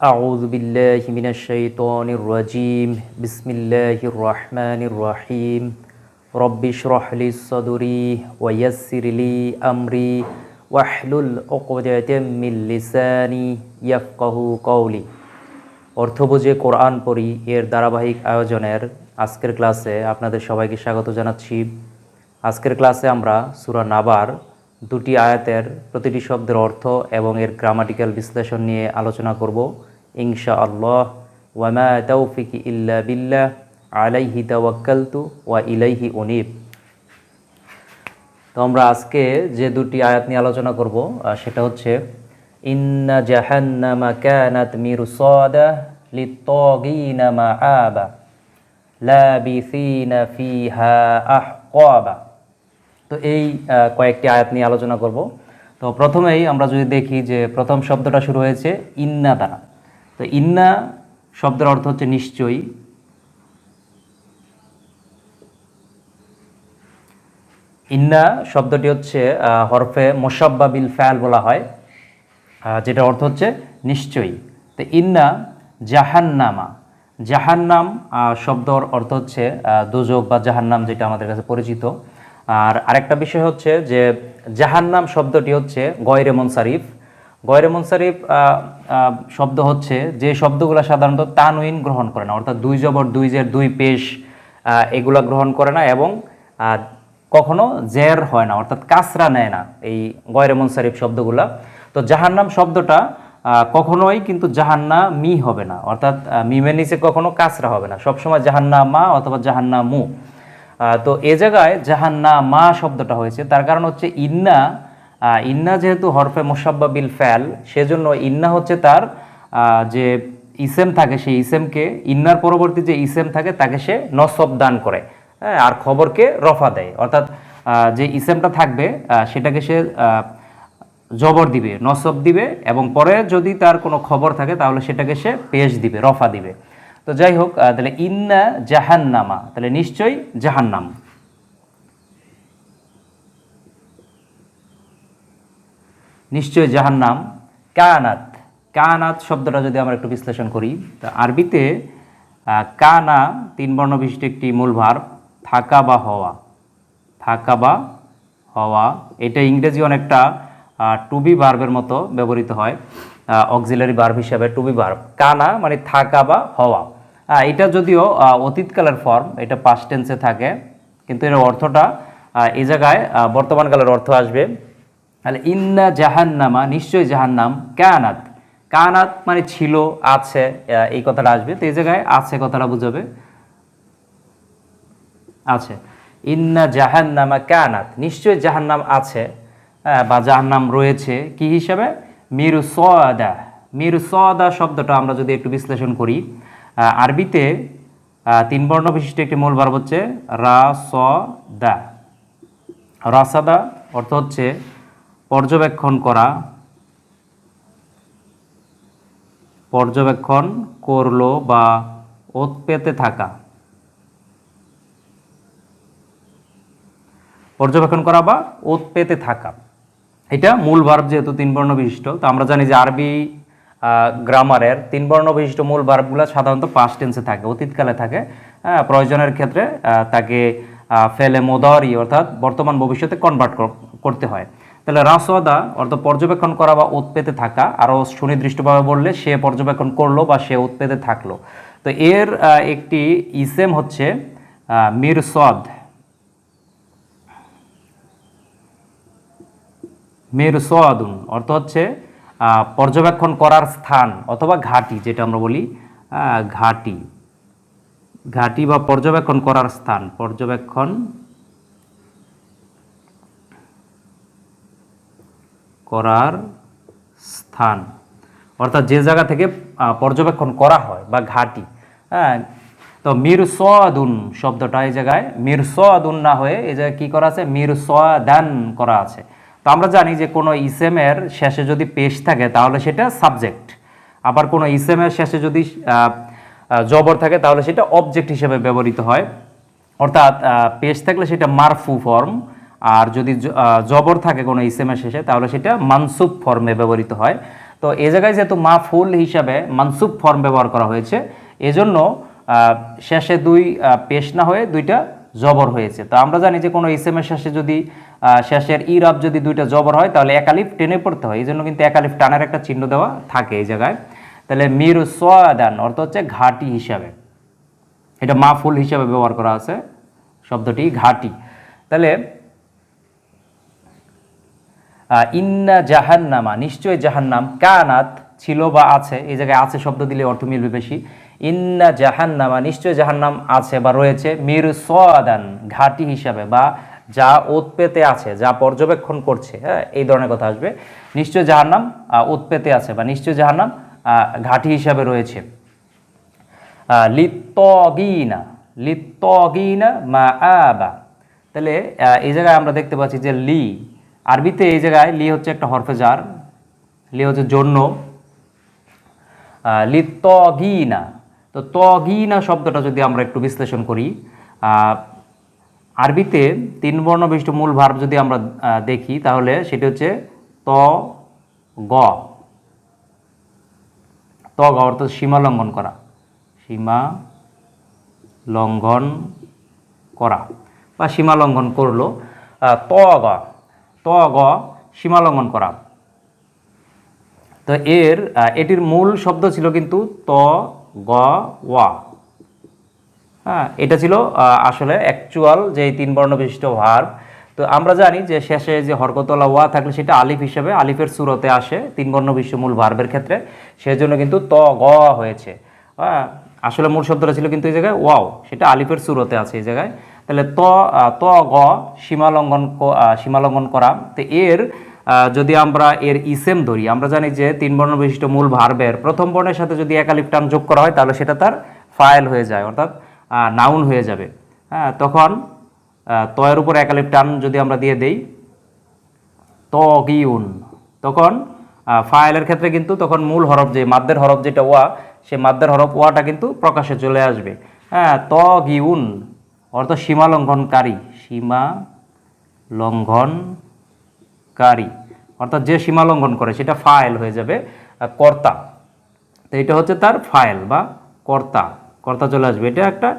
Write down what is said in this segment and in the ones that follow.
أعوذ بالله من الشيطان الرجيم بسم الله الرحمن الرحيم رب اشرح لي صدري ويسر لي أمري واحلل عقدة من لساني يفقه قولي অর্থ বুঝে কোরআন পড়ি এর ধারাবাহিক আয়োজনের আজকের ক্লাসে আপনাদের সবাইকে স্বাগত জানাচ্ছি আজকের ক্লাসে আমরা সূরা নাবার দুটি আয়াতের প্রতিটি শব্দের অর্থ এবং এর গ্রামাটিক্যাল বিশ্লেষণ নিয়ে আলোচনা করব ইনশা আল্লাহ ওয়ামা তৌফিক ইল্লা বিল্লাহ, আলাইহি তাওয়াক্কালতু ওয়া ইলাইহি উনিব। তো আমরা আজকে যে দুটি আয়াত নিয়ে আলোচনা করব সেটা হচ্ছে, ইন্না জাহান্নামা কানাত মিরসাদা লিত্তাগিনা মাআবা, লাবিসিনা ফিহা আহকাবা। তো এই কয়েকটি আয়াত নিয়ে আলোচনা করব। তো প্রথমেই আমরা যদি দেখি যে প্রথম শব্দটা শুরু হয়েছে, ইন্না দ্বারা। তো ইন্না শব্দের অর্থ হচ্ছে নিশ্চয়ই। ইন্না শব্দটি হচ্ছে হরফে মোসাব্বা বিল ফ্যাল বলা হয় যেটা অর্থ হচ্ছে নিশ্চয়ই। তো ইন্না জাহান্নামা, জাহান্নাম শব্দর অর্থ হচ্ছে দোজক বা জাহান্নাম যেটা আমাদের কাছে পরিচিত। আর আরেকটা বিষয় হচ্ছে যে জাহান্নাম শব্দটি হচ্ছে গয়রে মনসারিফ গয়রে মনসারিফ শব্দ হচ্ছে যে শব্দগুলো সাধারণত তানুইন গ্রহণ করে না, অর্থাৎ দুই জবর, দুই জের, দুই পেশ এগুলা গ্রহণ করে না এবং কখনো জের হয় না, অর্থাৎ কাসরা নেয় না এই গয়রে মনসারিফ শব্দগুলা। তো জাহান্নাম শব্দটা কখনোই কিন্তু জাহান্না মি হবে না, অর্থাৎ মিমের নিচে কখনো কাসরা হবে না, সবসময় জাহান্না মা অথবা জাহান্না মু তো এ জায়গায় জাহান্না মা শব্দটা হয়েছে, তার কারণ হচ্ছে ইন্না ইন্না যেহেতু হরফে মোসাব্বা বিল ফ্যাল, সেজন্য ইন্না হচ্ছে তার যে ইসেম থাকে সেই ইসেমকে, ইন্নার পরবর্তী যে ইসেম থাকে তাকে সে নসব দান করে হ্যাঁ আর খবরকে রফা দেয়। অর্থাৎ যে ইসেমটা থাকবে সেটাকে সে জবর দিবে, নসব দিবে, এবং পরে যদি তার কোনো খবর থাকে তাহলে সেটাকে সে পেশ দিবে, রফা দিবে। তো যাই হোক তাহলে ইন্না জাহান্নামা, তাহলে নিশ্চয়ই জাহান্নাম। নিশ্চয় জাহান্নাম। কানাত। কানাত শব্দটা যদি আমরা একটু বিশ্লেষণ করি, তা আরবিতে কানা তিন বর্ণ বিশিষ্ট একটি মূল ভার থাকা বা হওয়া। থাকা বা হওয়া। এটা ইংরেজি অনেকটা টুবি ভার্বের মতো ব্যবহৃত হয় অক্সিলারি ভার্ব হিসাবে টুবি ভার্ব কানা মানে থাকা বা হওয়া। এটা যদিও অতীতকালের ফর্ম এটা পাস্ট টেন্সে থাকে, কিন্তু এর অর্থটা এই জায়গায় বর্তমানকালের অর্থ আসবে। তাহলে ইন্না জাহান্নামা, নিশ্চয়ই জাহান্নাম, কানাত। কানাত মানে ছিল, আছে এই কথাটা আসবে। তো এই জায়গায় আছে কথাটা বুঝাবে। আছে। ইন্না জাহান্নামা কানাত, নিশ্চয়ই জাহান্নাম আছে বা জাহান্নাম রয়েছে। কি হিসাবে? মিরু সদা মিরু সদা শব্দটা আমরা যদি একটু বিশ্লেষণ করি আরবিতে তিন বর্ণ বিশিষ্ট একটি মূল ভার্ব হচ্ছে রা, স, দা। রাসাদা অর্থ হচ্ছে পর্যবেক্ষণ করা পর্যবেক্ষণ করল বা ওত পেতে থাকা। পর্যবেক্ষণ করা বা ওত পেতে থাকা। এটা মূল ভার্ব যেহেতু তিন বর্ণ বিশিষ্ট তো আমরা জানি যে আরবি গ্রামারের তিন বর্ণ বিশিষ্ট মূল ভার্বগুলো সাধারণত পাস্ট টেন্সে থাকে অতীতকালে থাকে। হ্যাঁ, প্রয়োজনের ক্ষেত্রে তাকে ফেলে মোদারি অর্থাৎ বর্তমান ভবিষ্যতে কনভার্ট করতে হয়। তাহলে রাসওয়াদা অর্থাৎ পর্যবেক্ষণ করা বা ওত পেতে থাকা আরও সুনির্দিষ্টভাবে বললে সে পর্যবেক্ষণ করল বা সে ওত পেতে থাকল। তো এর একটি ইসেম হচ্ছে মিরসদ মেরসোয়াদুন অর্থ হচ্ছে পর্যবেক্ষণ করার স্থান অথবা ঘাঁটি, যেটা আমরা বলি ঘাঁটি। ঘাঁটি বা পর্যবেক্ষণ করার স্থান, পর্যবেক্ষণ করার স্থান। অর্থাৎ যে জায়গা থেকে পর্যবেক্ষণ করা হয় বা ঘাঁটি হ্যাঁ তো মির সোয়াদুন শব্দটা এই জায়গায়, মির সোয়াদুন না হয়ে এই জায়গায় কী করা আছে? মির সোয়াদান করা আছে। তো আমরা জানি যে কোনো ইসেমের শেষে যদি পেশ থাকে, তাহলে সেটা সাবজেক্ট। আবার কোনো ইসেমের শেষে যদি জবর থাকে, তাহলে সেটা অবজেক্ট হিসেবে ব্যবহৃত হয়। অর্থাৎ পেশ থাকলে সেটা মারফু ফর্ম আর যদি জবর থাকে কোনো ইসেমের শেষে তাহলে সেটা মানসুব ফর্মে ব্যবহৃত হয়। তো এ জায়গায় যেহেতু মা ফুল হিসাবে মানসুব ফর্ম ব্যবহার করা হয়েছে, এজন্য শেষে দুই পেশ না হয়ে দুইটা জবর হয়েছে। তো আমরা জানি যে কোনো ইসেমের শেষে যদি শেষের ইরাব যদি দুইটা জবর হয়, তাহলে একালিফ টেনে পড়তে হয়। এই জন্য কিন্তু একালিফ টানের একটা চিহ্ন দেওয়া থাকে এই জায়গায়। তাহলে মির সোয়াদান, অর্থ হচ্ছে ঘাটি হিসাবে। এটা মাফুল হিসাবে ব্যবহার করা আছে, শব্দটি ঘাটি। তাহলে ইন্না জাহান্নামা নিশ্চয় জাহান্নাম, কানাত ছিল বা আছে, এই জায়গায় আছে শব্দ দিলে অর্থ মিলবে বেশি। ইন্না জাহান্নামা নিশ্চয় জাহান্নাম আছে বা রয়েছে মির সোয়াদান ঘাটি হিসাবে বা যা উৎপেতে আছে, যা পর্যবেক্ষণ করছে হ্যাঁ এই ধরনের কথা আসবে। নিশ্চয় জাহান্নাম উৎপেতে আছে বা নিশ্চয় জাহান্নাম ঘাটি হিসাবে রয়েছে। লিত্তগিনা লিত্তগিনা মা আবা তাহলে এই জায়গায় আমরা দেখতে পাচ্ছি যে লি আরবিতে এই জায়গায় লি হচ্ছে একটা হরফেজার লি হচ্ছে জন্য। আহ, লিত্তগিনা তো তগিনা শব্দটা যদি আমরা একটু বিশ্লেষণ করি আরবিতে তিন বর্ণ বিশিষ্ট মূল ভার্ব যদি আমরা দেখি তাহলে সেটি হচ্ছে ত গ। তগ অর্থ সীমা লঙ্ঘন করা। সীমা লঙ্ঘন করা বা সীমা লঙ্ঘন করল। ত তগ তগ সীমা লঙ্ঘন করা। তো এর এটির মূল শব্দ ছিল কিন্তু ত, গ ওয়া হ্যাঁ এটা ছিল আসলে অ্যাকচুয়াল যে তিন বর্ণ বিশিষ্ট ভার্ব তো আমরা জানি যে শেষে যে হরকতলা ওয়া থাকলে সেটা আলিফ হিসেবে আলিফের সুরতে আসে তিন বর্ণ বিশিষ্ট মূল ভার্বের ক্ষেত্রে। সেজন্য কিন্তু ত, গ হয়েছে। হ্যাঁ আসলে মূল শব্দটা ছিল কিন্তু এই জায়গায় ওয়াও, সেটা আলিফের সুরতে আছে এই জায়গায়। তাহলে ত ত গ সীমা লঙ্ঘন ক- আহ, সীমা লঙ্ঘন করা। তো এর যদি আমরা এর ইসেম ধরি আমরা জানি যে তিন বর্ণ বিশিষ্ট মূল ভার্বের প্রথম বর্ণের সাথে যদি একালিফ টান যোগ করা হয় তাহলে সেটা তার ফাইল হয়ে যায় অর্থাৎ নাউন হয়ে যাবে। হ্যাঁ তখন তয়ের উপর একালিফ টান যদি আমরা দিয়ে দেই তগিউন। তখন ফাইলের ক্ষেত্রে কিন্তু তখন মূল হরফ যে মাদ্দের হরফ যেটা ওয়া সে মাদ্দের হরফ ওয়াটা কিন্তু প্রকাশে চলে আসবে। হ্যাঁ তগিউন। অর্থ সীমা লঙ্ঘনকারী সীমা লঙ্ঘনকারী অর্থাৎ যে সীমা লঙ্ঘন করে, সেটা ফাইল হয়ে যাবে কর্তা। তো এটা হচ্ছে তার ফাইল বা কর্তা। কর্তা চলে আসবে, এটা একটা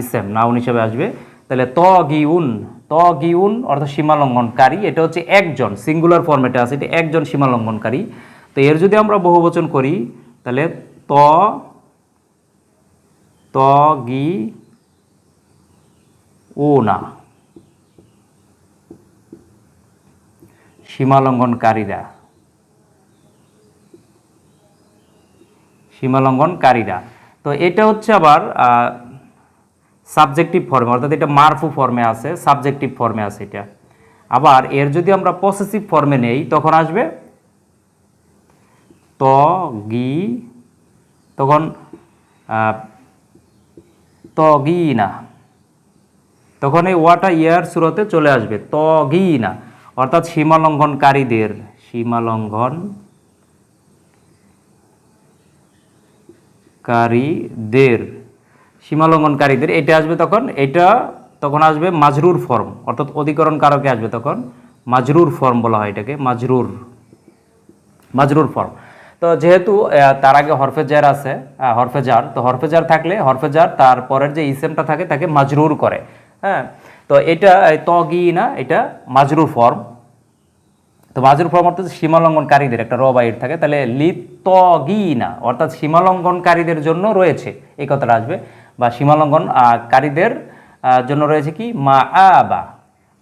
ইসেম নাউন হিসেবে আসবে। তাহলে ত গিউন ত গিউন অর্থাৎ সীমা লঙ্ঘনকারী এটা হচ্ছে একজন সিঙ্গুলার ফর্মেটে আছে, এটা একজন সীমা লঙ্ঘনকারী তো এর যদি আমরা বহুবচন করি, তাহলে ত ত গি ও না সীমা লঙ্ঘনকারীরা সীমালঙ্ঘনকারীরা। তো এটা হচ্ছে আবার সাবজেক্টিভ ফর্মে অর্থাৎ এটা মারফু ফর্মে আছে সাবজেক্টিভ ফর্মে আছে এটা। আবার এর যদি আমরা পসেসিভ ফর্মে নেই তখন আসবে ত গি তখন আহ, ত গি না। তখন এই ওয়াটা ইয়ার সুরতে চলে আসবে ত গি না। অর্থাৎ সীমালঙ্ঘনকারীদের সীমালঙ্ঘন কারীদের সীমালঙ্ঘনকারীদের, এটা আসবে তখন, এটা তখন আসবে মাজরুর ফর্ম, অর্থাৎ অধিকরণ কারকে আসবে তখন মাজরুর ফর্ম বলা হয় এটাকে, মাজরুর মাজরুর ফর্ম। তো যেহেতু তার আগে হরফেজার আছে হরফেজার, তো হরফেজার থাকলে হরফেজার তার পরের যে ইসেমটা থাকে, তাকে মাজরুর করে। হ্যাঁ? তো এটা তগি না, এটা মাজরুর ফর্ম তো মাজরুর ফর্ম অর্থাৎ সীমালঙ্ঘনকারীদের, একটা র থাকে। তাহলে লিতগিনা, অর্থাৎ সীমালঙ্ঘনকারীদের জন্য রয়েছে, এই কথাটা আসবে। বা সীমালঙ্ঘন কারীদের জন্য রয়েছে কি? মা আবা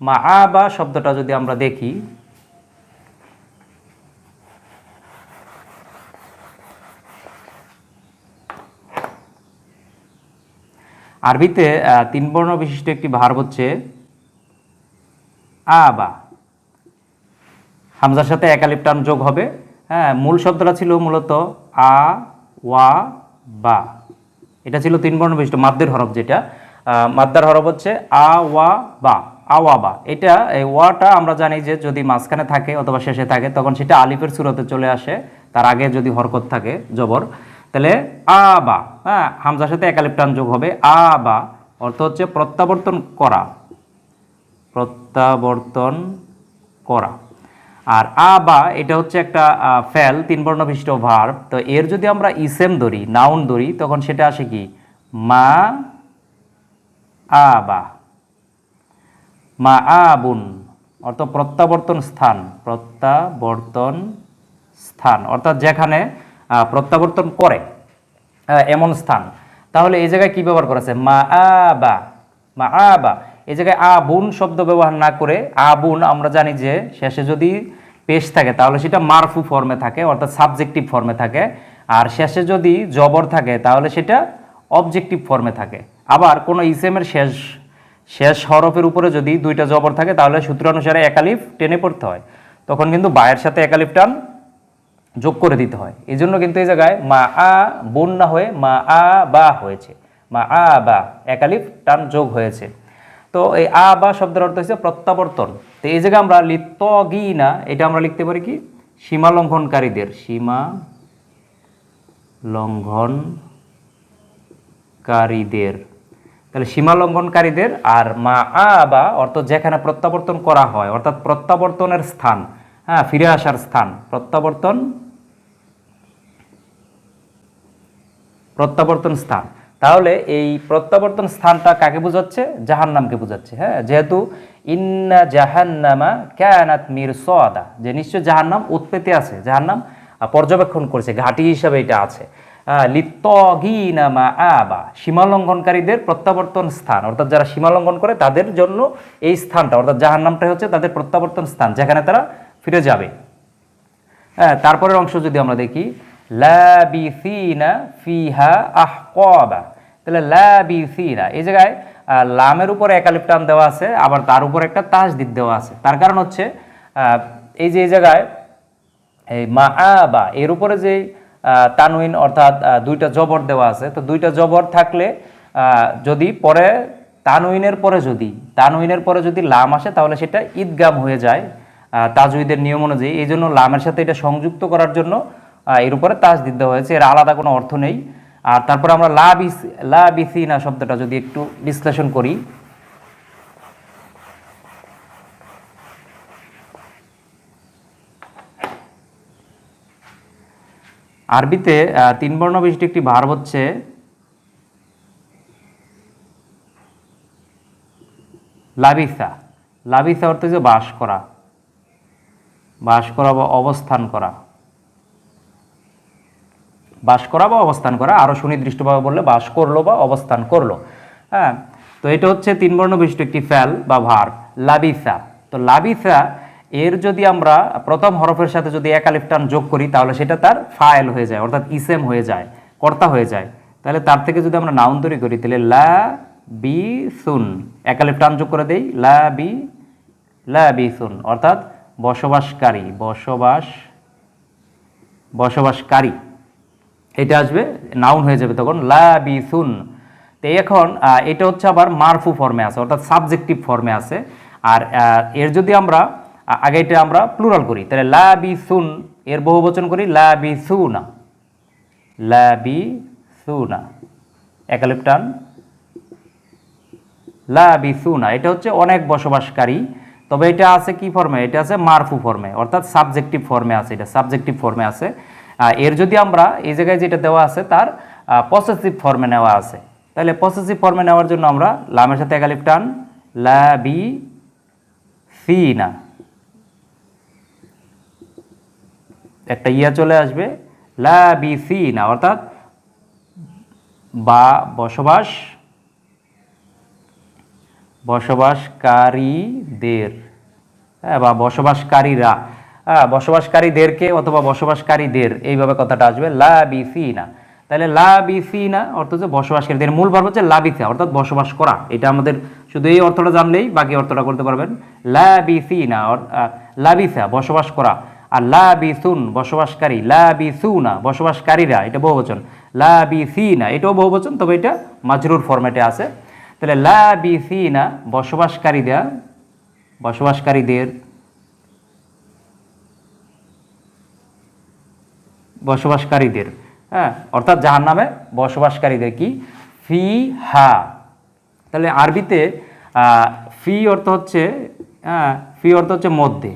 মা আবা শব্দটা যদি আমরা দেখি আরবিতে তিন বর্ণ বিশিষ্ট একটি ভার হচ্ছে আবা হামজার সাথে একালিপ টান যোগ হবে। হ্যাঁ মূল শব্দটা ছিল মূলত আ, ওয়া, বা। এটা ছিল তিন বর্ণ বিশিষ্ট, মাদ্দের হরফ যেটা। মাদ্দার হরফ হচ্ছে আ, ওয়া, বা। আওয়া বা। এটা, এই ওয়াটা আমরা জানি যে যদি মাঝখানে থাকে অথবা শেষে থাকে, তখন সেটা আলিফের সুরতে চলে আসে। তার আগে যদি হরকত থাকে, জবর। তাহলে আ, বা। হ্যাঁ হামজার সাথে একালিপ টান যোগ হবে, আ, বা। অর্থ হচ্ছে প্রত্যাবর্তন করা। প্রত্যাবর্তন করা। আর আ, বা, এটা হচ্ছে একটা ফেল, তিন বর্ণ বিশিষ্ট ভার্ব তো এর যদি আমরা ইসেম ধরি নাউন ধরি, তখন সেটা আসে কি? মা আবা মা আবুন অর্থাৎ প্রত্যাবর্তন স্থান। প্রত্যাবর্তন স্থান। অর্থাৎ যেখানে প্রত্যাবর্তন করে এমন স্থান। তাহলে এই জায়গায় কী ব্যবহার করেছে মা আবা মা আবা এই জায়গায় আবুন শব্দ ব্যবহার না করে আবুন আমরা জানি যে শেষে যদি পেশ থাকে, তাহলে সেটা মারফু ফর্মে থাকে, অর্থাৎ সাবজেক্টিভ ফর্মে থাকে। আর শেষে যদি জবর থাকে, তাহলে সেটা অবজেক্টিভ ফর্মে থাকে। আবার কোনো ইসেমের শেষ শেষ হরফের উপরে যদি দুইটা জবর থাকে, তাহলে সূত্র অনুসারে একালিফ টেনে পড়তে হয়। তখন কিন্তু বায়ের সাথে একালিফ টান যোগ করে দিতে হয়। এই জন্য কিন্তু এই জায়গায় মা আ বোন না হয়ে মা আ বা হয়েছে। মা আ বা একালিফ টান যোগ হয়েছে। তো এই আ বা শব্দের অর্থ হচ্ছে প্রত্যাবর্তন। তো এই জায়গায় আমরা লিপ্ত গি না, এটা আমরা লিখতে পারি কি? সীমা লঙ্ঘনকারীদের। সীমা লঙ্ঘনকারীদের। তাহলে সীমা লঙ্ঘনকারীদের আর মা আ বা অর্থাৎ যেখানে প্রত্যাবর্তন করা হয়, অর্থাৎ প্রত্যাবর্তনের স্থান হ্যাঁ ফিরে আসার স্থান, প্রত্যাবর্তন প্রত্যাবর্তন স্থান। তাহলে এই প্রত্যাবর্তন স্থানটা কাকে বোঝাচ্ছে? জাহান্নামকে বোঝাচ্ছে হ্যাঁ? যেহেতু ইন্না জাহান্নামা ক্যানাত মির সোয়াদা যে নিশ্চয় জাহান্নাম উৎপেতে আছে, জাহান্নাম পর্যবেক্ষণ করছে, ঘাঁটি হিসাবে এটা আছে। লিত্তগিনামা আবা সীমালঙ্ঘনকারীদের প্রত্যাবর্তন স্থান। অর্থাৎ যারা সীমালঙ্ঘন করে, তাদের জন্য এই স্থানটা, অর্থাৎ জাহান্নামটাই হচ্ছে তাদের প্রত্যাবর্তন স্থান, যেখানে তারা ফিরে যাবে। হ্যাঁ তারপরের অংশ যদি আমরা দেখি লাবিসিনা ফিহা আহকাবা। তাহলে লাবিসিনা এই জায়গায় লামের উপরে একালিপ টান দেওয়া আছে আবার তার উপর একটা তাসদিদ দেওয়া আছে। তার কারণ হচ্ছে এই যে এই জায়গায় এই মা বা এর উপরে যে আহ, তানউইন অর্থাৎ দুইটা জবর দেওয়া আছে তো দুইটা জবর থাকলে যদি পরে তানউইনের পরে যদি তানউইনের পরে যদি লাম আসে তাহলে সেটা ঈদগাম হয়ে যায় আহ, তাজউইদের নিয়ম অনুযায়ী। এই জন্য লামের সাথে এটা সংযুক্ত করার জন্য এর উপরে তাজ দিতে হয়েছে। এর আলাদা কোনো অর্থ নেই। আর তারপর আমরা লা বিস, লা শব্দটা যদি একটু বিশ্লেষণ করি। আরবিতে তিন বর্ণ বিশিষ্ট একটি ভার হচ্ছে লাবিসা। লাবিসা অর্থ যে বাস করা। বাস করা বা অবস্থান করা। বাস করা বা অবস্থান করা। আরও সুনির্দিষ্টভাবে বললে, বাস করল বা অবস্থান করল। হ্যাঁ তো এটা হচ্ছে তিন বর্ণ বিশিষ্ট একটি ফ্যাল বা ভার, লাবিসা। তো লাবিসা, এর যদি আমরা প্রথম হরফের সাথে যদি একালিফ টান যোগ করি, তাহলে সেটা তার ফাইল হয়ে যায়, অর্থাৎ ইসেম হয়ে যায়, কর্তা হয়ে যায়। তাহলে তার থেকে যদি আমরা নাউন তৈরি করি, তাহলে লা বি সুন একালিফ টান যোগ করে দেই লা বি লা বি সুন অর্থাৎ বসবাসকারী, বসবাস, বসবাসকারী। এটা আসবে নাউন হয়ে যাবে তখন লা বি সুন তো এখন এটা হচ্ছে আবার মারফু ফর্মে আছে, অর্থাৎ সাবজেক্টিভ ফর্মে আছে। আর এর যদি আমরা আগে এটা আমরা প্লুরাল করি, তাহলে লা বি সুন এর বহু বচন করি লা বি সুনা লা বি সুনা একালিপটান লা বি সুনা এটা হচ্ছে অনেক বসবাসকারী, তবে এটা আছে কি ফর্মে এটা আছে মারফু ফর্মে অর্থাৎ সাবজেক্টিভ ফর্মে আছে, এটা সাবজেক্টিভ ফর্মে আছে। এর যদি আমরা এই জায়গায় যেটা দেওয়া আছে তার পসেসিভ ফর্মে নেওয়া আছে। তাহলে পসেসিভ ফর্মে নেওয়ার জন্য আমরা লামের সাথে একালিপ টান, লা বি না একটা ইয়া চলে আসবে, লা বি সিনা অর্থাৎ বা বসবাস, বসবাসকারীদের হ্যাঁ বা বসবাসকারীরা। বসবাসকারীদেরকে অথবা বসবাসকারীদের, এইভাবে কথাটা আসবে লা বিসিনা তাহলে লা বিসিনা অর্থ হচ্ছে বসবাসকারীদের মূল ভাব হচ্ছে লাবিসা অর্থাৎ বসবাস করা। এটা আমাদের শুধু এই অর্থটা জানলেই বাকি অর্থটা করতে পারবেন। লা বিসিনা লাবিসা বসবাস করা। আর লা বিসুন বসবাসকারী লা বিসুনা বসবাসকারীরা, এটা বহুবচন। লা বিসিনা এটাও বহুবচন, তবে এটা মাজরুর ফরম্যাটে আছে। তাহলে লা বিসিনা বসবাসকারীরা, বসবাসকারীদের বসবাসকারীদের হ্যাঁ? অর্থাৎ জাহান নামে বসবাসকারীদের কি? ফি হা তাহলে আরবিতে ফি অর্থ হচ্ছে হ্যাঁ ফি অর্থ হচ্ছে মধ্যে।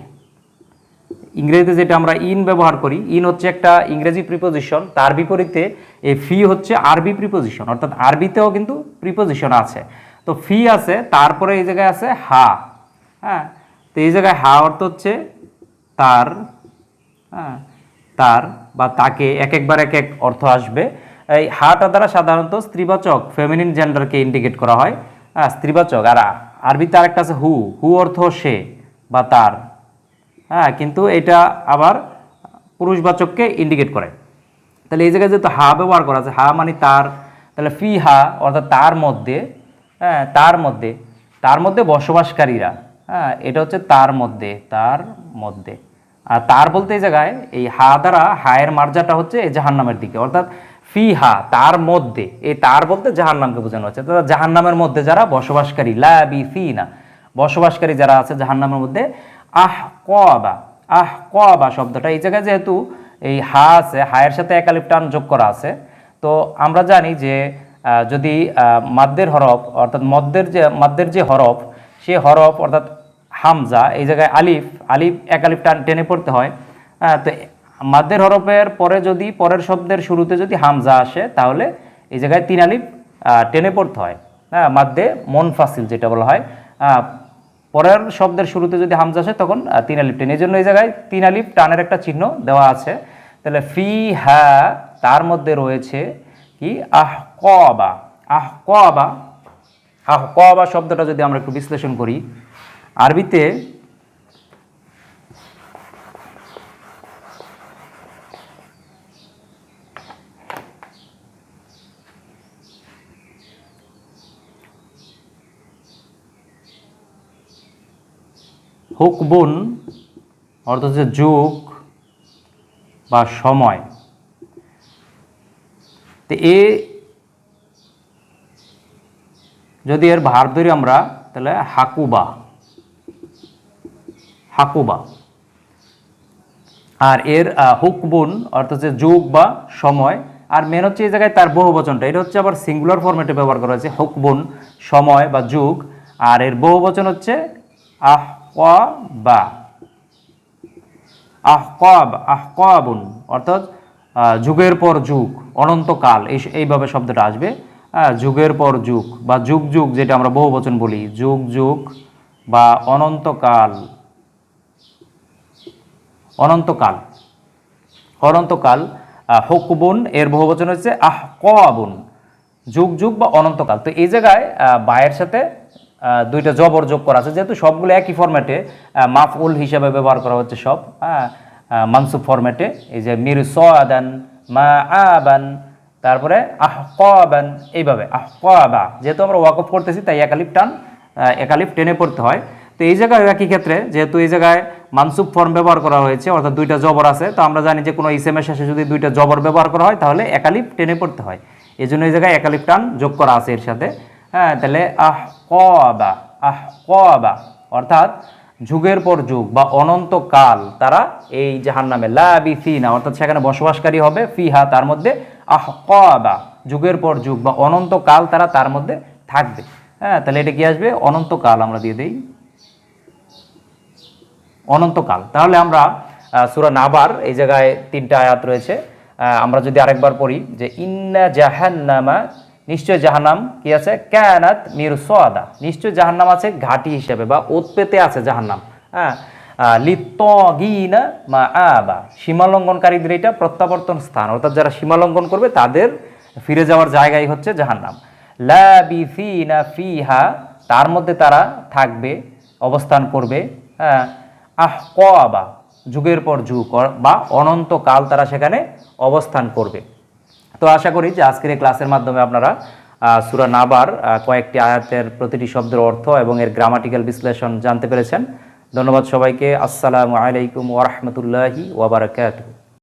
ইংরেজিতে যেটা আমরা ইন ব্যবহার করি, ইন হচ্ছে একটা ইংরেজি প্রিপোজিশন তার বিপরীতে এই ফি হচ্ছে আরবি প্রিপোজিশন অর্থাৎ আরবিতেও কিন্তু প্রিপোজিশন আছে। তো ফি আছে, তারপরে এই জায়গায় আছে হা হ্যাঁ? তো এই জায়গায় হা অর্থ হচ্ছে তার হ্যাঁ? তার বা তাকে এক একবার এক এক অর্থ আসবে। এই হাটা দ্বারা সাধারণত স্ত্রীবাচক ফেমিনিন জেন্ডারকে ইন্ডিকেট করা হয়। হ্যাঁ স্ত্রীবাচক। আর আরবিতে আরেকটা আছে হু হু অর্থ সে বা তার। হ্যাঁ কিন্তু এটা আবার পুরুষবাচককে ইন্ডিকেট করে। তাহলে এই জায়গায় যেহেতু হা ব্যবহার করা আছে, হা মানে তার, তাহলে ফি হা অর্থাৎ তার মধ্যে হ্যাঁ তার মধ্যে তার মধ্যে বসবাসকারীরা হ্যাঁ এটা হচ্ছে তার মধ্যে তার মধ্যে। আর তার বলতে এই জায়গায় এই হা দ্বারা হায়ের মার্জাটা হচ্ছে এই জাহান্নামের দিকে, অর্থাৎ ফি হা তার মধ্যে, এই তার বলতে জাহান্নামকে বোঝানো হচ্ছে। তো জাহান্নামের মধ্যে যারা বসবাসকারী, লা বি ফি না বসবাসকারী যারা আছে জাহান্নামের মধ্যে, আহ কবা আহ কবা শব্দটা, এই জায়গায় যেহেতু এই হা আছে, হায়ের সাথে একালিপ টান যোগ করা আছে, তো আমরা জানি যে যদি মাদ্যের হরফ, অর্থাৎ মদ্যের যে মাদ্যের যে হরফ, সে হরফ, অর্থাৎ হামজা, এই জায়গায় আলিফ আলিফ এক আলিফ টান টেনে পড়তে হয়। তো মাদ্দের হরফের পরে যদি, পরের শব্দের শুরুতে যদি হামজা আসে, তাহলে এই জায়গায় তিন আলিফ টেনে পড়তে হয়। হ্যাঁ মাদ্দে মন মনফাসিল যেটা বলা হয়। পরের শব্দের শুরুতে যদি হামজা আসে, তখন তিন আলিফ টেন। এই জন্য এই জায়গায় তিন আলিফ টানের একটা চিহ্ন দেওয়া আছে। তাহলে ফি হ্যা তার মধ্যে রয়েছে কি? আহ কবা আহ কবা আহ কবা শব্দটা যদি আমরা একটু বিশ্লেষণ করি। আরবিতে হুকবুন অর্থ হচ্ছে যুগ বা সময়। তো এ যদি এর ভার ধরি আমরা, তাহলে হাকুবা। হাকুবা। আর এর হুকবুন, অর্থাৎ হচ্ছে যুগ বা সময়, আর মেন হচ্ছে এই জায়গায় তার বহু বচনটা এটা হচ্ছে আবার সিঙ্গুলার ফর্মেটে ব্যবহার করা হয়েছে, হুকবুন, সময় বা যুগ। আর এর বহু বচন হচ্ছে আহ বা আহকাব, আহকাবুন, অর্থাৎ যুগের পর যুগ, অনন্তকাল, এই এইভাবে শব্দটা আসবে। যুগের পর যুগ বা যুগ যুগ, যেটা আমরা বহু বচন বলি, যুগ যুগ বা অনন্তকাল। অনন্তকাল। অনন্তকাল হুকবুন, এর বহু বচন হচ্ছে আহ কবুন যুগ যুগ বা অনন্তকাল। তো এই জায়গায় বায়ের সাথে দুইটা জবর যোগ করা আছে। যেহেতু সবগুলো একই ফরম্যাটে মাফউল হিসাবে ব্যবহার করা হচ্ছে সব মানসুব ফরম্যাটে এই যে মির সাদান মা আবান তারপরে আহ কবান এইভাবে আহ কবা যেহেতু আমরা ওয়াকফ করতেছি, তাই একালিপ টান একালিপ টেনে পড়তে হয়। তো এই জায়গায় একই ক্ষেত্রে, যেহেতু এই জায়গায় মানসুব ফর্ম ব্যবহার করা হয়েছে, অর্থাৎ দুইটা জবর আছে, তো আমরা জানি যে কোনো ইসেমের শেষে যদি দুইটা জবর ব্যবহার করা হয়, তাহলে একালিপ টেনে পড়তে হয়। এই জন্য এই জায়গায় একালিপ টান যোগ করা আছে এর সাথে। হ্যাঁ তাহলে আহ, ক কবা আহ কবা অর্থাৎ যুগের পর যুগ বা অনন্তকাল তারা এই জাহান নামে লাবিসিনা অর্থাৎ সেখানে বসবাসকারী হবে, ফিহা, তার মধ্যে আহ, ক কবা যুগের পর যুগ বা অনন্তকাল তারা তার মধ্যে থাকবে। হ্যাঁ তাহলে এটা কি আসবে? অনন্তকাল আমরা দিয়ে দিই। অনন্তকাল। তাহলে আমরা সুরা নাবার এই জায়গায় তিনটা আয়াত রয়েছে। আমরা যদি আরেকবার পড়ি যে, ইন্না জাহান্নামা নিশ্চয় জাহান্নাম কি আছে? ক্যানাত মির সোয়াদা নিশ্চয় জাহান্নাম আছে ঘাটি হিসেবে বা ওতপেতে আছে জাহান্নাম। হ্যাঁ? লিত্তগিনা মা আবা সীমালঙ্ঘনকারীদের এটা প্রত্যাবর্তন স্থান। অর্থাৎ যারা সীমালঙ্ঘন করবে, তাদের ফিরে যাওয়ার জায়গাই হচ্ছে জাহান্নাম। লাবিফিনা ফিহা, তার মধ্যে তারা থাকবে, অবস্থান করবে। হ্যাঁ? আহ ক বা যুগের পর যুগ বা অনন্তকাল তারা সেখানে অবস্থান করবে। তো আশা করি যে আজকের এই ক্লাসের মাধ্যমে আপনারা সুরা নাবার কয়েকটি আয়াতের প্রতিটি শব্দের অর্থ এবং এর গ্রামাটিক্যাল বিশ্লেষণ জানতে পেরেছেন। ধন্যবাদ সবাইকে। আসসালামু আলাইকুম ওরহমতুল্লাহি ওবরাকাতুহ